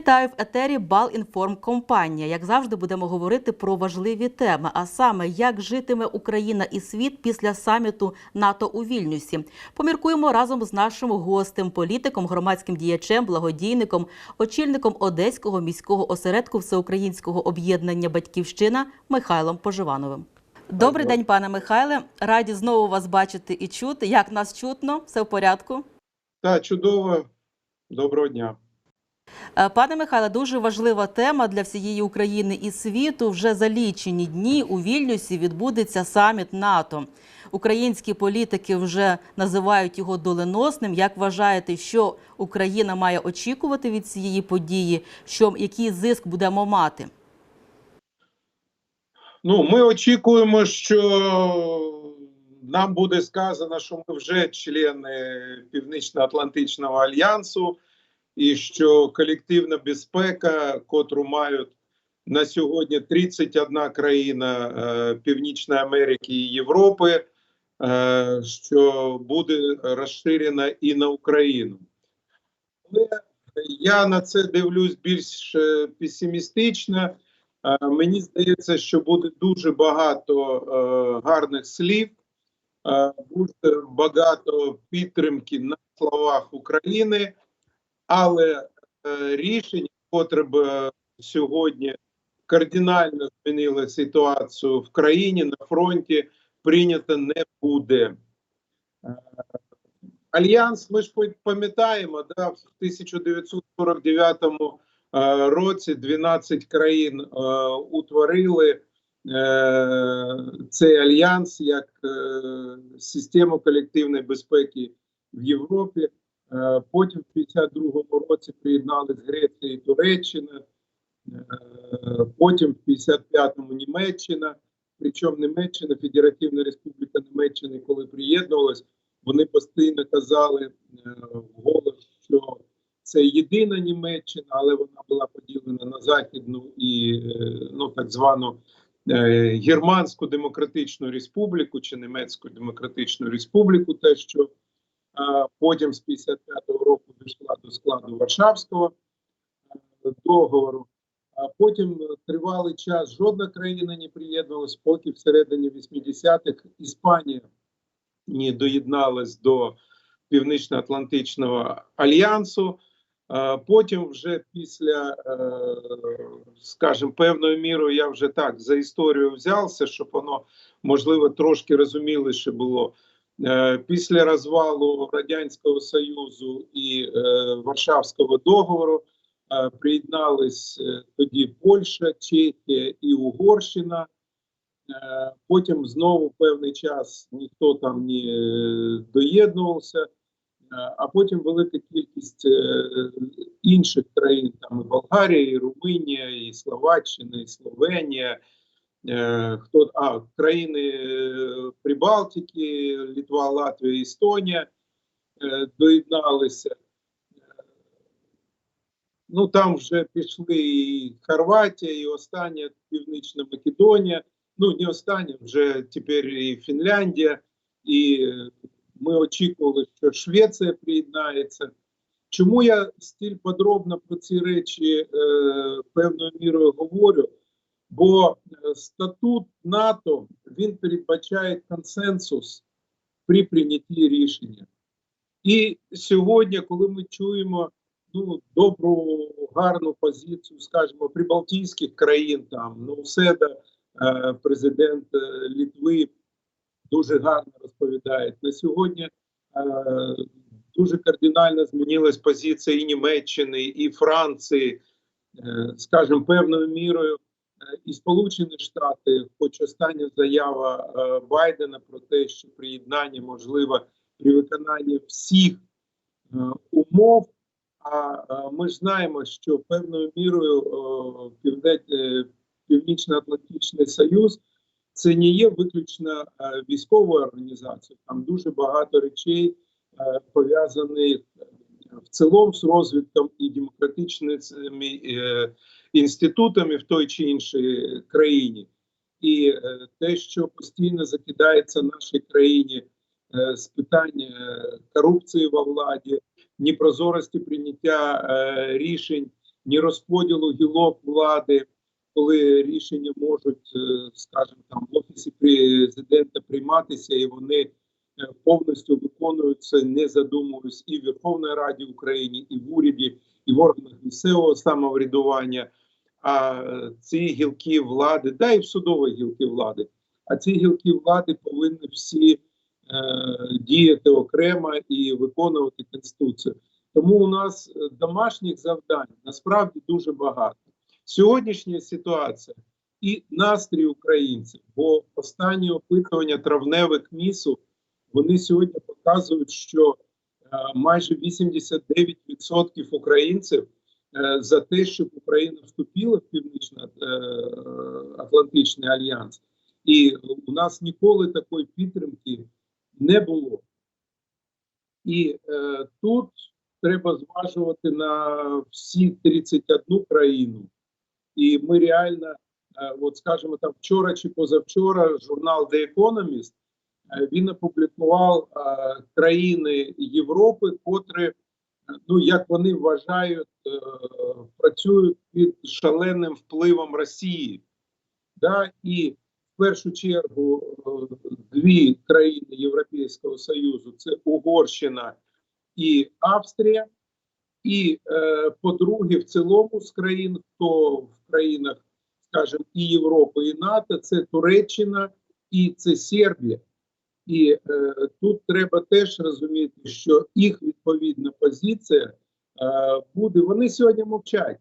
Вітаю в етері Балінформкомпанія. Як завжди, будемо говорити про важливі теми, а саме як житиме Україна і світ після саміту НАТО у Вільнюсі. Поміркуємо разом з нашим гостем, політиком, громадським діячем, благодійником, очільником Одеського міського осередку Всеукраїнського об'єднання Батьківщина Михайлом Поживановим. Добрий день, пане Михайле. Раді знову вас бачити і чути. Як нас чутно? Все в порядку? Так, чудово. Доброго дня. Е, Пане Михайле, дуже важлива тема для всієї України і світу. Вже за лічені дні у Вільнюсі відбудеться саміт НАТО. Українські політики вже називають його доленосним. Як вважаєте, що Україна має очікувати від цієї події? Що який зиск будемо мати? Ну, ми очікуємо, що нам буде сказано, що ми вже члени Північно-Атлантичного альянсу, і що колективна безпека, котру мають на сьогодні 31 країна е, Північної Америки і Європи, е, що буде розширена і на Україну. Але я на це дивлюсь більш е, песимістично. Мені здається, що буде дуже багато гарних слів, буде багато підтримки на словах України, але е, рішення, котре б е, сьогодні кардинально змінило ситуацію в країні на фронті, прийнято не буде. Е, Альянс, ми ж пам'ятаємо, да, в 1949 е, році 12 країн е, утворили е, цей альянс як е, систему колективної безпеки в Європі. Е, потім в 52-му році приєднались Греція і Туреччина, е, потім в 55-му Німеччина. Причому Німеччина, Федеративна Республіка Німеччини, коли приєднувалась, вони постійно казали е, вголос, що це єдина Німеччина, але вона була поділена на західну і ну так звану Германську Демократичну Республіку чи Німецьку Демократичну Республіку, те, що потім з 55-го року дійшла до складу Варшавського е, договору. А потім тривалий час жодна країна не приєднувалась, поки всередині 80-х Іспанія не доєдналась до Північно-Атлантичного альянсу. Потім, вже після, е, скажімо, певною мірою, я вже так за історію взявся, щоб воно можливо трошки розуміліше було. Е, Після розвалу Радянського Союзу і е, Варшавського договору е, приєднались тоді Польща, Чехія і Угорщина. Потім знову певний час ніхто там не доєднувався, а потім велика кількість інших країн, там і Болгарія, і Румунія, і Словаччина, і Словенія. Е, Хто а країни е, Прибалтики, Літва, Латвія, Естонія е, доєдналися. Ну там вже пішли і Хорватія, і остання Північна Македонія. Ну не остання, вже тепер і Фінляндія, і ми очікували, що Швеція приєднається. Чому я стіль подробно про ці речі е, певною мірою говорю? Бо е, статут НАТО він передбачає консенсус при прийнятті рішення. І сьогодні, коли ми чуємо ну, добру, гарну позицію, скажімо, прибалтійських країн, там Науседа, е, президент е, Літви, дуже гарно розповідає. На сьогодні дуже кардинально змінилась позиція і Німеччини, і Франції, скажімо, певною мірою. І Сполучені Штати, хоч остання заява е, Байдена про те, що приєднання можливо при виконанні всіх е, умов. А е, ми ж знаємо, що певною мірою Північно-Атлантичний Союз це не є виключно військовою організацією. Там дуже багато речей пов'язаних в цілому з розвитком і демократичними е, інститутами в той чи іншій країні. І е, те, що постійно закидається нашій країні е, з питань е, корупції во владі, непрозорості прийняття рішень ні розподілу гілок влади, коли рішення можуть, е, скажімо, там в офісі президента прийматися, і вони повністю виконуються, не задумуюсь, і в Верховній Раді України, і в уряді, і в органах місцевого самоврядування. А е, ці гілки влади, да і в судові гілки влади, а ці гілки влади повинні всі е, діяти окремо і виконувати конституцію. Тому у нас е, домашніх завдань насправді дуже багато. Сьогоднішня ситуація і настрій українців, бо останні опитування травневих місу вони сьогодні показують, що е, майже 89% українців е, за те, щоб Україна вступила в Північно-Атлантичний альянс, і у нас ніколи такої підтримки не було. І е, тут треба зважувати на всі 31 країну. І ми реально, е, от скажімо, там вчора чи позавчора журнал The Economist е, він опублікував е, країни Європи, котрі, е, ну як вони вважають, е, працюють під шаленим впливом Росії. Да? І в першу чергу е, дві країни Європейського Союзу це Угорщина і Австрія. І е, по-друге, в цілому з країн, хто в країнах, скажімо, і Європи, і НАТО, це Туреччина і це Сербія. І е, тут треба теж розуміти, що їх відповідна позиція е, буде. Вони сьогодні мовчать,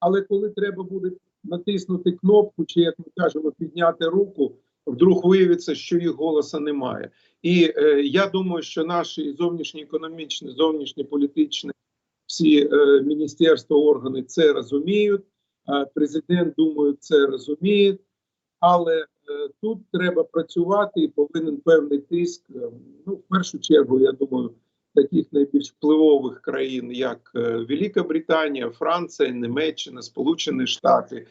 але коли треба буде натиснути кнопку, чи як ми кажемо, підняти руку, вдруг виявиться, що їх голоса немає. І е, я думаю, що наші зовнішні економічні, зовнішні політичні всі е, міністерства, органи це розуміють. Е, президент, думаю, це розуміє, але тут треба працювати і повинен певний тиск. е, ну, в першу чергу, я думаю, таких найбільш впливових країн, як е, Велика Британія, Франція, Німеччина, Сполучені Штати.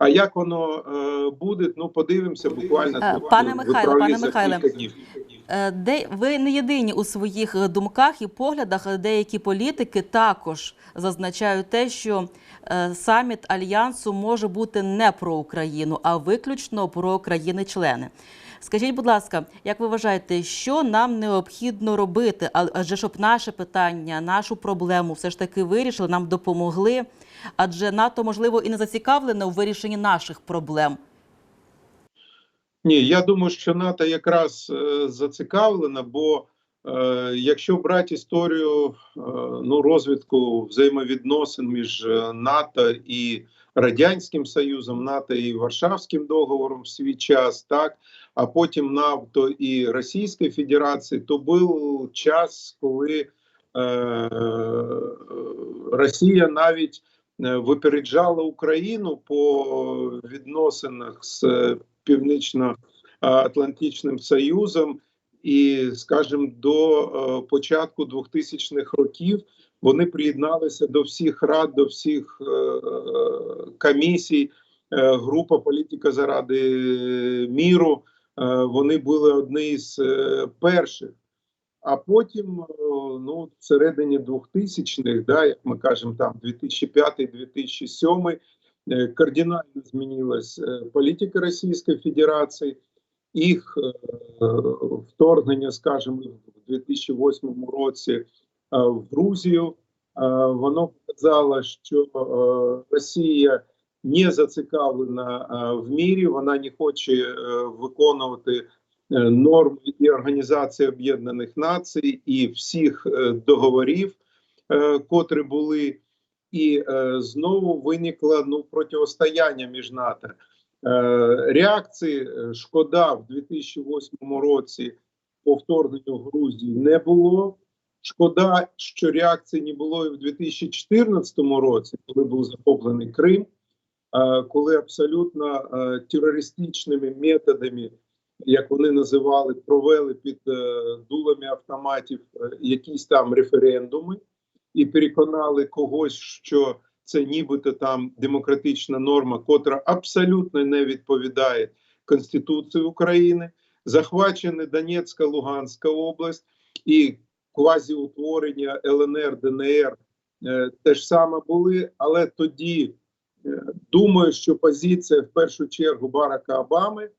А як воно е, буде? Ну подивимося буквально Е, пане в Михайло, пане Михайле, Де ви не єдині у своїх е, думках і поглядах. Деякі політики також зазначають те, що саміт альянсу може бути не про Україну, а виключно про країни-члени. Скажіть, будь ласка, як ви вважаєте, що нам необхідно робити? А- Адже щоб наше питання, нашу проблему все ж таки вирішили, нам допомогли. Адже НАТО можливо і не зацікавлене у вирішенні наших проблем. Ні, я думаю, що НАТО якраз е, зацікавлена, бо е, якщо брати історію е, ну, розвитку взаємовідносин між е, НАТО і Радянським Союзом, НАТО і Варшавським договором в свій час, так а потім НАТО і Російської Федерації, то був час, коли е, Росія навіть випереджала Україну по відносинах з е, Північно-Атлантичним Союзом, і, скажімо, до е, початку 2000-х років вони приєдналися до всіх рад, до всіх е, комісій. Е, група політика заради міру. Е, вони були одні з е, перших. А потім, е, ну, всередині 2000-х, да, як ми кажемо, там 2005-2007, е, кардинально змінилась е, політика Російської Федерації, їх вторгнення, скажімо, в 2008 році в Грузію. Воно показало, що Росія не зацікавлена в мірі, вона не хоче виконувати норм і Організації Об'єднаних Націй і всіх е, договорів, е, котрі були, і е, знову виникло ну протистояння між НАТО. Е, Реакції е, шкода в 2008 році по Грузії не було. Шкода, що реакції не було і в 2014 році, коли був захоплений Крим, е, коли абсолютно е, терористичними методами, як вони називали, провели під е, дулами автоматів е, якісь там референдуми і переконали когось, що це нібито там демократична норма, котра абсолютно не відповідає Конституції України. Захвачена Донецька, Луганська область і квазіутворення ЛНР, ДНР е, теж саме були, але тоді е, думаю, що позиція в першу чергу Барака Обами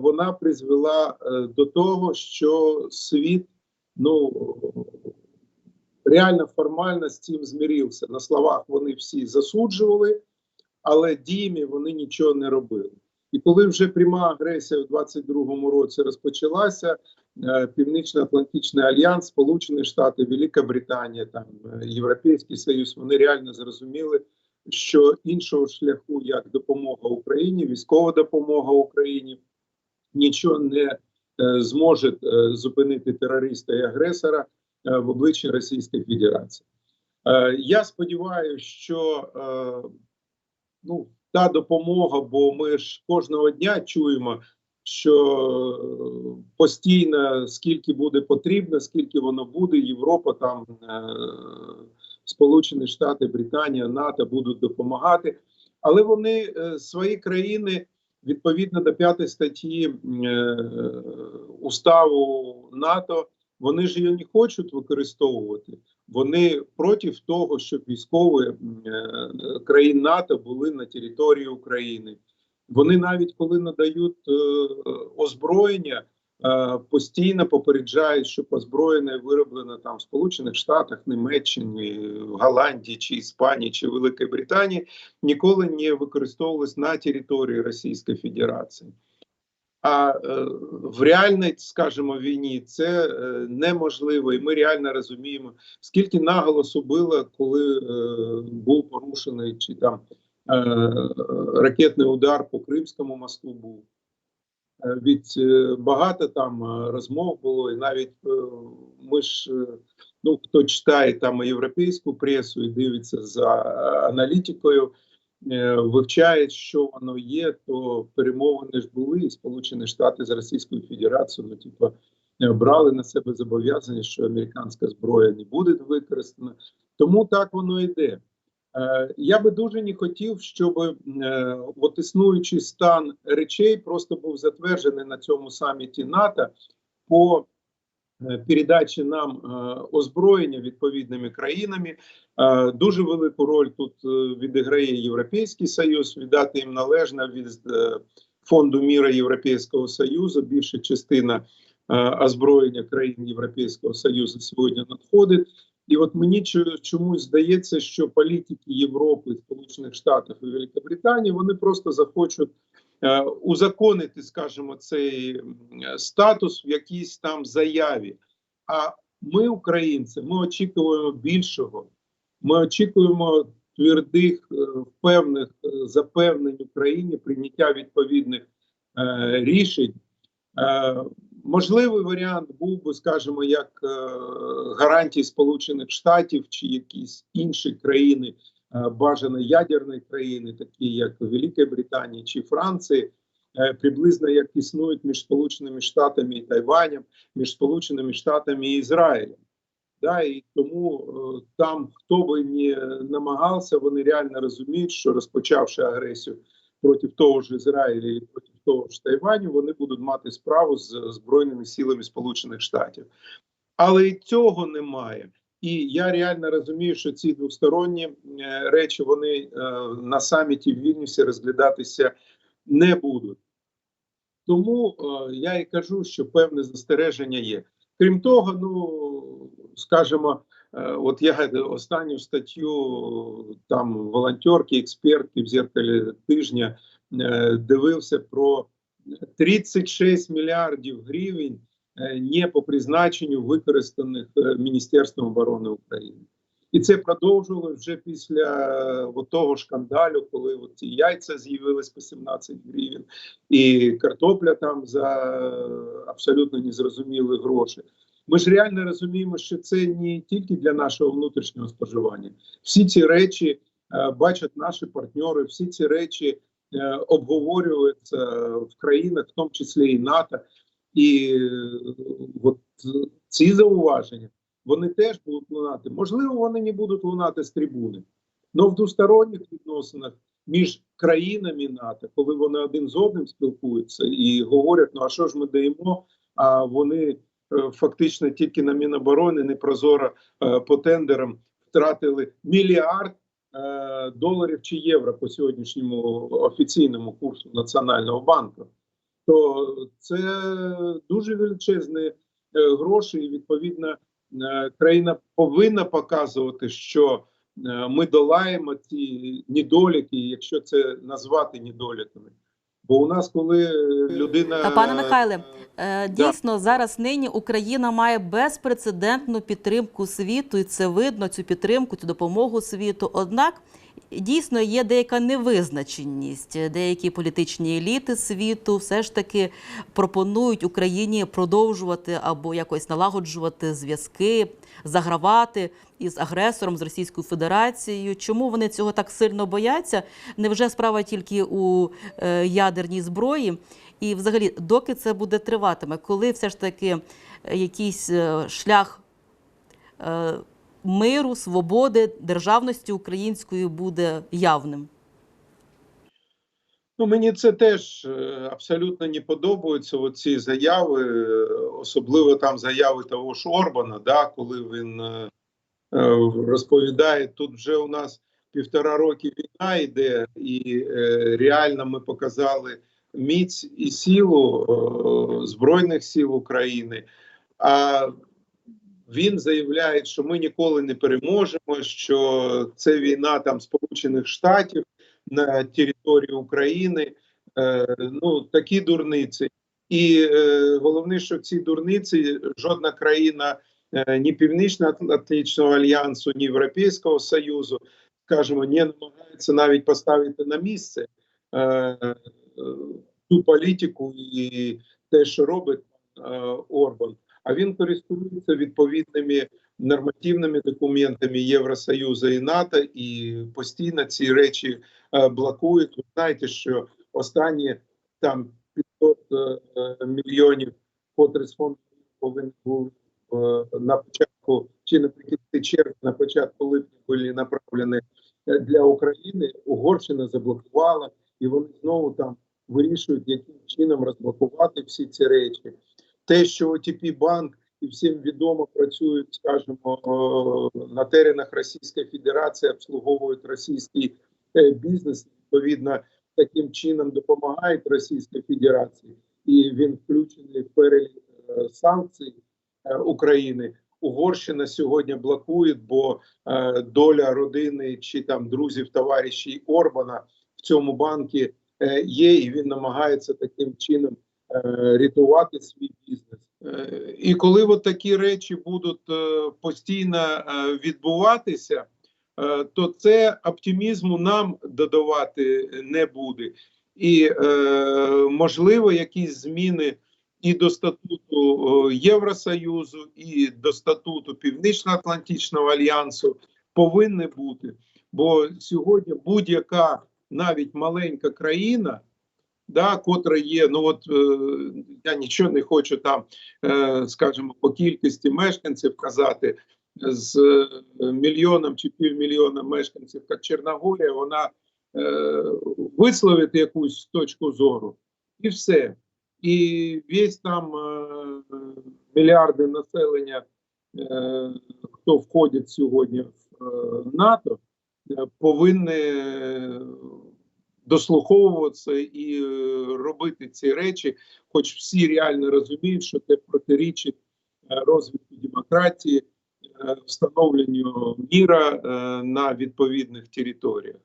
вона призвела е, до того, що світ ну реально формально з цим змірився. На словах вони всі засуджували, але діями вони нічого не робили. І коли вже пряма агресія в 22-му році розпочалася, е, Північно-Атлантичний альянс, Сполучені Штати, Велика Британія, там е, Європейський Союз, вони реально зрозуміли, що іншого шляху, як допомога Україні, військова допомога Україні, нічого не е, зможе е, зупинити терориста і агресора е, в обличчі Російської Федерації. Я сподіваюся, що ну, та допомога, бо ми ж кожного дня чуємо, що постійно скільки буде потрібно, скільки воно буде, Європа, там Сполучені Штати, Британія, НАТО будуть допомагати, але вони е, свої країни відповідно до п'ятої статті е, уставу НАТО. Вони ж її не хочуть використовувати. Вони проти того, щоб військові е, країн НАТО були на території України. Вони навіть коли надають озброєння, постійно попереджають, що озброєння вироблено там в Сполучених Штатах, Німеччині, Голландії чи Іспанії чи Великій Британії, ніколи не використовувалось на території Російської Федерації. А е, в реальній, скажімо, війні це е, неможливо, і ми реально розуміємо, скільки наголосу було, коли е, був порушений чи там е, ракетний удар по Кримському мосту був. Е, Від е, багато там е, розмов було, і навіть ми ж, ну хто читає там європейську пресу і дивиться за аналітикою, вивчає, що воно є, то перемовини ж були, і Сполучені Штати з Російською Федерацією, ну, типу, брали на себе зобов'язання, що американська зброя не буде використана. Тому так воно йде. Е, Я би дуже не хотів, щоб е, от існуючий стан речей просто був затверджений на цьому саміті НАТО по е, передачі нам озброєння відповідними країнами. Дуже велику роль тут відіграє Європейський Союз, віддати їм належне від фонду міра Європейського Союзу. Більша частина озброєння країн Європейського Союзу сьогодні надходить. І от мені чомусь здається, що політики Європи, Сполучених Штатів і Великобританії вони просто захочуть е, узаконити, скажімо, цей статус в якійсь там заяві. А ми, українці, ми очікуємо більшого. Ми очікуємо твердих, е, впевнених е, запевнень Україні прийняття відповідних рішень. Можливий варіант був би, скажімо, як е, гарантії Сполучених Штатів чи якісь інші країни, е, бажано ядерної країни, такі як Велика Британія чи Франції, е, приблизно як існують між Сполученими Штатами і Тайванем, між Сполученими Штатами і Ізраїлем. Да, і тому там, хто би не намагався, вони реально розуміють, що розпочавши агресію проти того ж Ізраїля і проти того ж Тайваню, вони будуть мати справу з Збройними силами Сполучених Штатів. Але і цього немає. І я реально розумію, що ці двосторонні е, речі вони е, на саміті в Вільнюсі розглядатися не будуть. Тому е, я і кажу, що певне застереження є. Крім того, ну скажімо, от я останню статтю там волонтерки, експертки в зеркалі тижня дивився про 36 мільярдів гривень е, не по призначенню використаних е, Міністерством оборони України. І це продовжувалося вже після е, того шкандалю, коли ці яйця з'явились по 17 гривень, і картопля там за е, абсолютно незрозумілі гроші. Ми ж реально розуміємо, що це не тільки для нашого внутрішнього споживання. Всі ці речі е, бачать наші партнери, всі ці речі е, обговорюються в країнах, в тому числі і НАТО. І е, от ці зауваження вони теж будуть лунати. Можливо, вони не будуть лунати з трибуни, але в двосторонніх відносинах між країнами НАТО, коли вони один з одним спілкуються і говорять: ну а що ж ми даємо? А вони е, фактично тільки на Міноборони непрозоро по тендерам втратили мільярд доларів чи євро по сьогоднішньому офіційному курсу Національного банку, то це дуже величезні е, гроші, і відповідно е, країна повинна показувати, що е, ми долаємо ці недоліки, якщо це назвати недоліками. Бо у нас, коли людина Та, пане Михайле, е, Е, Да. Дійсно, зараз нині Україна має безпрецедентну підтримку світу, і це видно цю підтримку, цю допомогу світу. Однак дійсно є деяка невизначеність. Деякі політичні еліти світу все ж таки пропонують Україні продовжувати або якось налагоджувати зв'язки, загравати із агресором з Російською Федерацією. Чому вони цього так сильно бояться? Невже справа тільки у е, ядерній зброї? І, взагалі, доки це буде триватиме, коли все ж таки е, якийсь е, шлях миру, свободи, державності української буде явним? Ну, мені це теж е, абсолютно не подобаються оці заяви, е, особливо там заяви того ж Орбана, да, коли він е, розповідає, тут вже у нас півтора роки війна йде, і реально ми показали міць і силу Збройних сил України. А він заявляє, що ми ніколи не переможемо, що це війна там Сполучених Штатів на території України. Е, ну такі дурниці. І е, головне, що ці дурниці жодна країна е, ні Північно-Атлантичного альянсу, ні Європейського Союзу, скажімо, не намагається навіть поставити на місце ту політику і те, що робить Орбан. А він користується відповідними нормативними документами Євросоюзу і НАТО, і постійно ці речі е, блокують. Ви знаєте, що останні там 500 е, мільйонів потрясфондів повинні були е, на початку чи наприкінці червня, на початку липня були направлені е, для України. Угорщина заблокувала, і вони знову там вирішують, яким чином розблокувати всі ці речі. Те, що OTP банк і всім відомо працюють, скажімо, на теренах Російської Федерації, обслуговують російський е, бізнес. Відповідно, таким чином допомагають Російській Федерації, і він включений в перелік е, санкцій е, України. Угорщина сьогодні блокує, бо доля родини чи там друзів, товаришів Орбана в цьому банку є, і він намагається таким чином рятувати свій бізнес. Е, І коли от такі речі будуть е, постійно е, відбуватися, е, то це оптимізму нам додавати не буде. І е, можливо, якісь зміни і до статуту е, Євросоюзу, і до статуту Північно-Атлантичного альянсу повинні бути. Бо сьогодні будь-яка навіть маленька країна, да, котра є, ну от е, я нічого не хочу там, е, скажімо, по кількості мешканців казати. З е, мільйоном чи півмільйона мешканців, як Чорногорія, вона е, висловить якусь точку зору, і все. І весь там е, мільярди населення, е, хто входить сьогодні в е, НАТО, повинні дослуховуватися і е, робити ці речі, хоч всі реально розуміють, що це протирічить е, розвитку демократії, е, встановленню міра на відповідних територіях.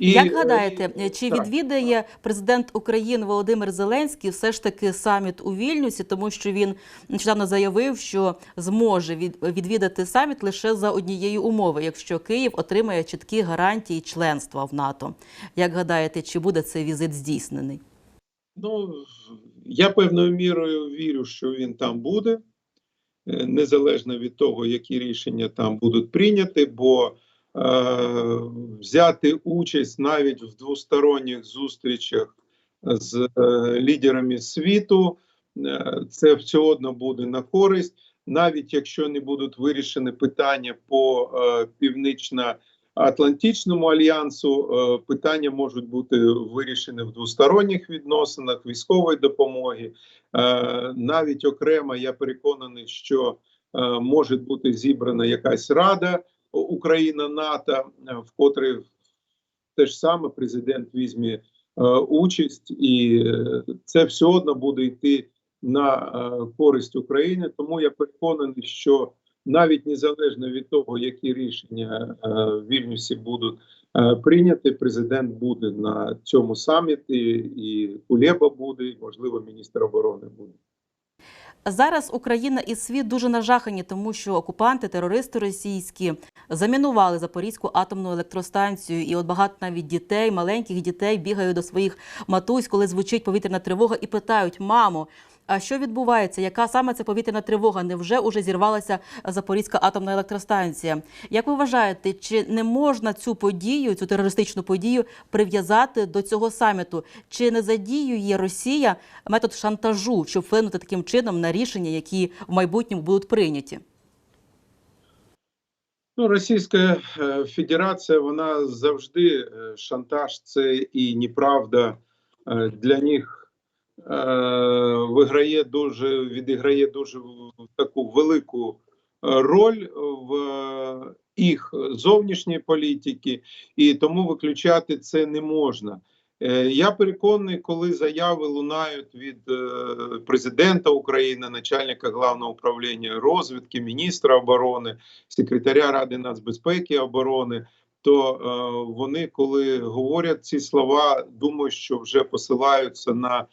І, Як е, гадаєте, чи так. відвідає президент України Володимир Зеленський все ж таки саміт у Вільнюсі, тому що він нещодавно заявив, що зможе від- відвідати саміт лише за однієї умови, якщо Київ отримає чіткі гарантії членства в НАТО. Як гадаєте, чи буде цей візит здійснений? Ну, я певною мірою вірю, що він там буде, е, незалежно від того, які рішення там будуть прийняті, бо е, взяти участь навіть в двосторонніх зустрічах з е, лідерами світу, е, це все одно буде на користь, навіть якщо не будуть вирішені питання по е, північно Атлантичному альянсу е, питання можуть бути вирішені в двосторонніх відносинах військової допомоги. Е, Навіть окремо я переконаний, що е, може бути зібрана якась рада Україна НАТО, е, в котрій теж саме президент візьме е, участь, і е, це все одно буде йти на користь України. Тому я переконаний, що навіть незалежно від того, які рішення в Вільнюсі будуть прийняті, президент буде на цьому саміті, і Кулеба буде, і, можливо, міністр оборони буде. Зараз Україна і світ дуже нажахані, тому що окупанти, терористи російські замінували Запорізьку атомну електростанцію. І от багато навіть дітей, маленьких дітей бігають до своїх матусь, коли звучить повітряна тривога, і питають: мамо, а що відбувається? Яка саме це повітряна тривога? Невже уже зірвалася Запорізька атомна електростанція? Як ви вважаєте, чи не можна цю подію, цю терористичну подію прив'язати до цього саміту? Чи не задіює Росія метод шантажу, щоб вплинути таким чином на рішення, які в майбутньому будуть прийняті? Ну, Російська е, Федерація, вона завжди е, шантаж, це і неправда е, для них виграє дуже, відіграє дуже таку велику е, роль в е, їх зовнішньої політики, і тому виключати це не можна. Е, Я переконаний, коли заяви лунають від е, президента України, начальника главного управління розвідки, міністра оборони, секретаря Ради нацбезпеки і оборони, то е, вони, коли говорять ці слова, думаю, що вже посилаються на е,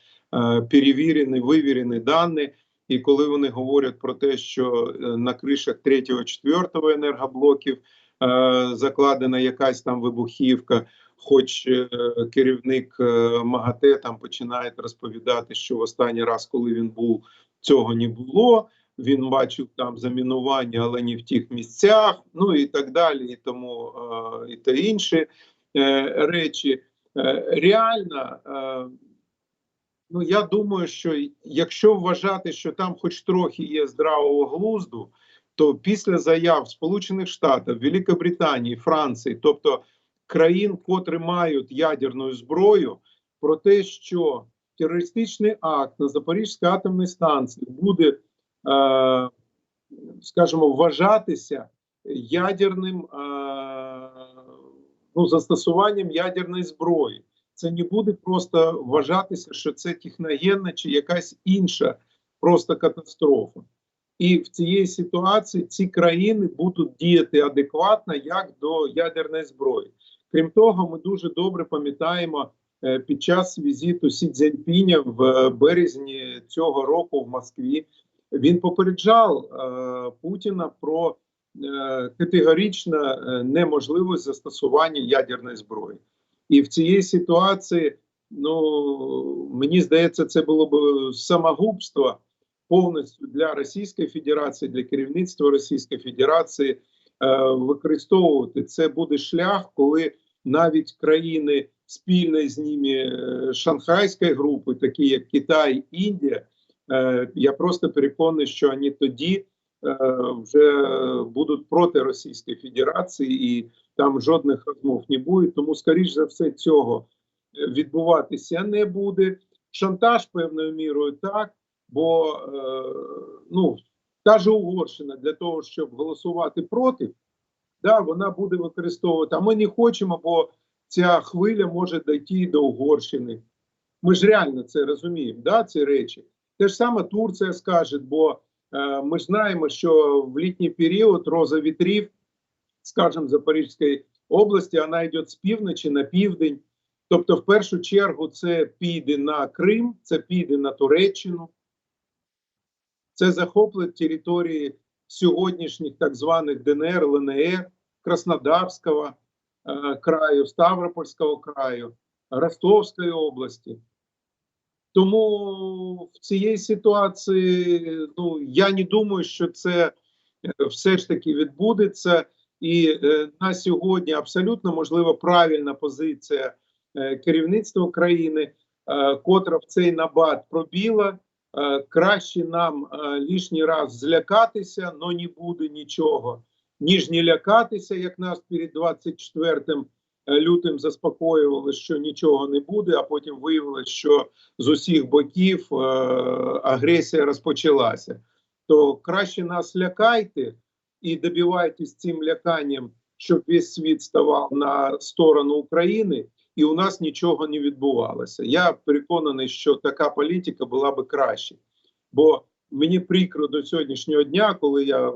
перевірені, вивірені дані. І коли вони говорять про те, що е, на кришах 3-4 енергоблоків е, закладена якась там вибухівка, хоч е, керівник е, МАГАТЕ там починає розповідати, що в останній раз, коли він був, цього не було. Він бачив там замінування, але не в тих місцях, ну і так далі, і тому е, і та інші е, речі. Е, реально, е, ну я думаю, що якщо вважати, що там хоч трохи є здравого глузду, то після заяв Сполучених Штатів, Великобританії, Франції, тобто країн, котрі мають ядерну зброю, про те, що терористичний акт на Запорізькій атомній станції буде, е, скажімо, вважатися ядерним е, ну, застосуванням ядерної зброї. Це не буде просто вважатися, що це техногенна чи якась інша просто катастрофа. І в цієї ситуації ці країни будуть діяти адекватно як до ядерної зброї. Крім того, ми дуже добре пам'ятаємо е, під час візиту Сі Цзіньпіня в е, березні цього року в Москві. Він попереджав е, Путіна про е, неможливість застосування ядерної зброї. І в цій ситуації, ну мені здається, це було б самогубство повністю для Російської Федерації, для керівництва Російської Федерації е, використовувати. Це буде шлях, коли навіть країни спільної з ними е, Шанхайської групи, такі як Китай, Індія, е, я просто переконаний, що вони тоді вже будуть проти Російської Федерації і там жодних розмов не буде. Тому, скоріш за все, цього е, відбуватися не буде. Шантаж певною мірою так, бо е, ну та ж Угорщина для того, щоб голосувати проти, да, вона буде використовувати. А ми не хочемо, бо ця хвиля може дійти до Угорщини. Ми ж реально це розуміємо, да, ці речі. Те ж саме Турція скаже, бо е, ми знаємо, що в літній період роза вітрів, скажімо, Запорізької області, вона йде з півночі на південь. Тобто, в першу чергу, це піде на Крим, це піде на Туреччину, це захоплить території сьогоднішніх так званих ДНР, ЛНР, Краснодарського е, краю, Ставропольського краю, Ростовської області. Тому в цій ситуації ну, я не думаю, що це е, все ж таки відбудеться. І е, на сьогодні абсолютно можлива правильна позиція е, керівництва країни, е, котра в цей набат пробіла. Е, краще нам е, лишній раз злякатися, але не буде нічого, ніж не лякатися, як нас перед 24 лютим заспокоювали, що нічого не буде, а потім виявилось, що з усіх боків е, агресія розпочалася. То краще нас лякайте, і добиваєтесь цим ляканням, щоб весь світ ставав на сторону України, і у нас нічого не відбувалося. Я переконаний, що така політика була би краще. Бо мені прикро до сьогоднішнього дня, коли я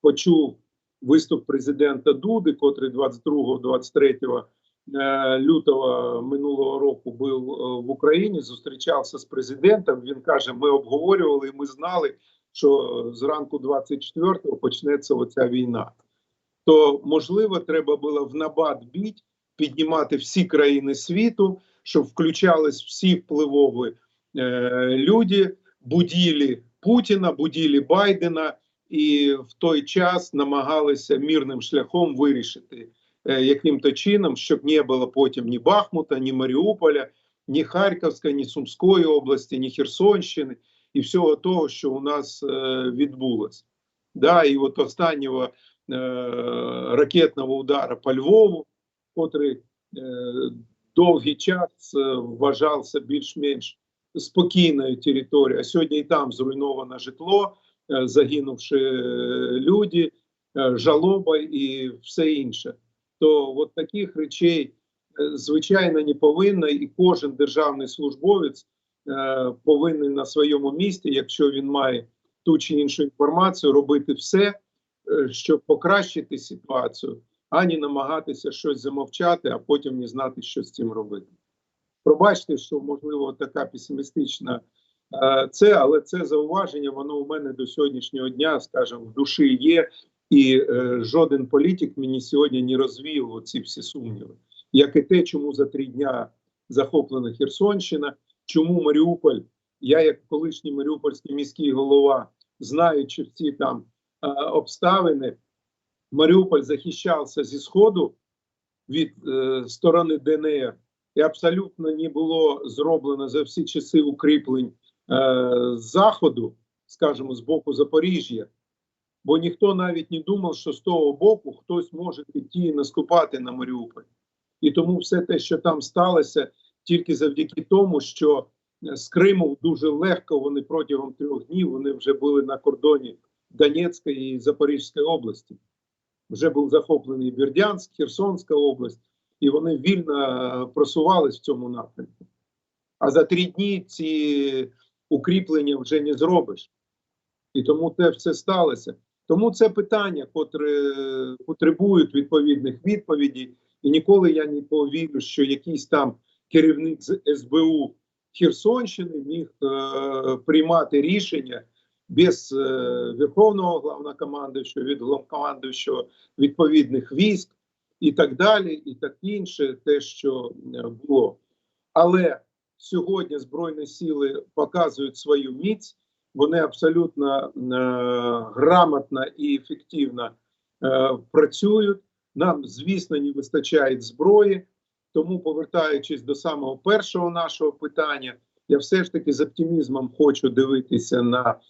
почув виступ президента Дуди, котрий 22-23 е, лютого минулого року був е, в Україні, зустрічався з президентом. Він каже: ми обговорювали, і ми знали, що зранку 24-го почнеться оця війна. То можливо, треба було в набат біть, піднімати всі країни світу, щоб включались всі впливові е, люди, буділі Путіна, буділі Байдена, і в той час намагалися мирним шляхом вирішити е, яким-то чином, щоб не було потім ні Бахмута, ні Маріуполя, ні Харківської, ні Сумської області, ні Херсонщини і всього того, що у нас е, відбулося. Да, і от останнього е, ракетного удара по Львову, котрий довгий час вважався більш-менш спокійною територією. А сьогодні і там зруйновано житло, е, загинувши е, люди, е, жалоба і все інше. То от таких речей звичайно не повинно, і кожен державний службовець повинен на своєму місці, якщо він має ту чи іншу інформацію, робити все, щоб покращити ситуацію, а не намагатися щось замовчати, а потім не знати, що з цим робити. Пробачте, що можливо така песимістична це, але це зауваження, воно у мене до сьогоднішнього дня, скажімо, в душі є, і е, жоден політик мені сьогодні не розвіяв ці всі сумніви. Як і те, чому за три дня захоплена Херсонщина, чому Маріуполь, я, як колишній Маріупольський міський голова, знаючи всі там е, обставини, Маріуполь захищався зі сходу від е, сторони ДНР, і абсолютно не було зроблено за всі часи укріплень е, з заходу, скажімо, з боку Запоріжжя. Бо ніхто навіть не думав, що з того боку хтось може піти і наступати на Маріуполь. І тому все те, що там сталося, тільки завдяки тому, що е, з Криму дуже легко вони протягом трьох днів вони вже були на кордоні Донецької і Запорізької області. Вже був захоплений Бердянськ, Херсонська область, і вони вільно е, просувались в цьому напрямку. А за три дні ці укріплення вже не зробиш. І тому те все сталося. Тому це питання, котре потребують відповідних відповідей. І ніколи я не повірю, що якийсь там керівник з СБУ Херсонщини міг е, приймати рішення без е, верховного главнокомандуючого, від главкомандуючого відповідних військ і так далі, і так інше, те, що е, було. Але сьогодні Збройні сили показують свою міць, вони абсолютно е, грамотно і ефективно е, працюють. Нам, звісно, не вистачає зброї. Тому, повертаючись до самого першого нашого питання, я все ж таки з оптимізмом хочу дивитися на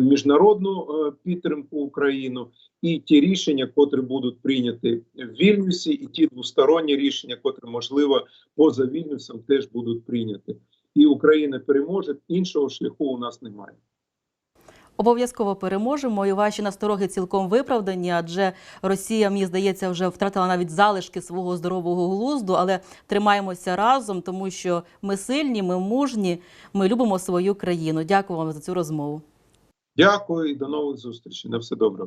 міжнародну е, підтримку України і ті рішення, котрі будуть прийняті в Вільнюсі, і ті двосторонні рішення, котрі можливо поза Вільнюсом теж будуть прийняті. І Україна переможе. Іншого шляху у нас немає. Обов'язково переможемо, і ваші настороги цілком виправдані, адже Росія, мені здається, вже втратила навіть залишки свого здорового глузду, але тримаємося разом, тому що ми сильні, ми мужні, ми любимо свою країну. Дякую вам за цю розмову. Дякую і до нових зустрічей. На все добре.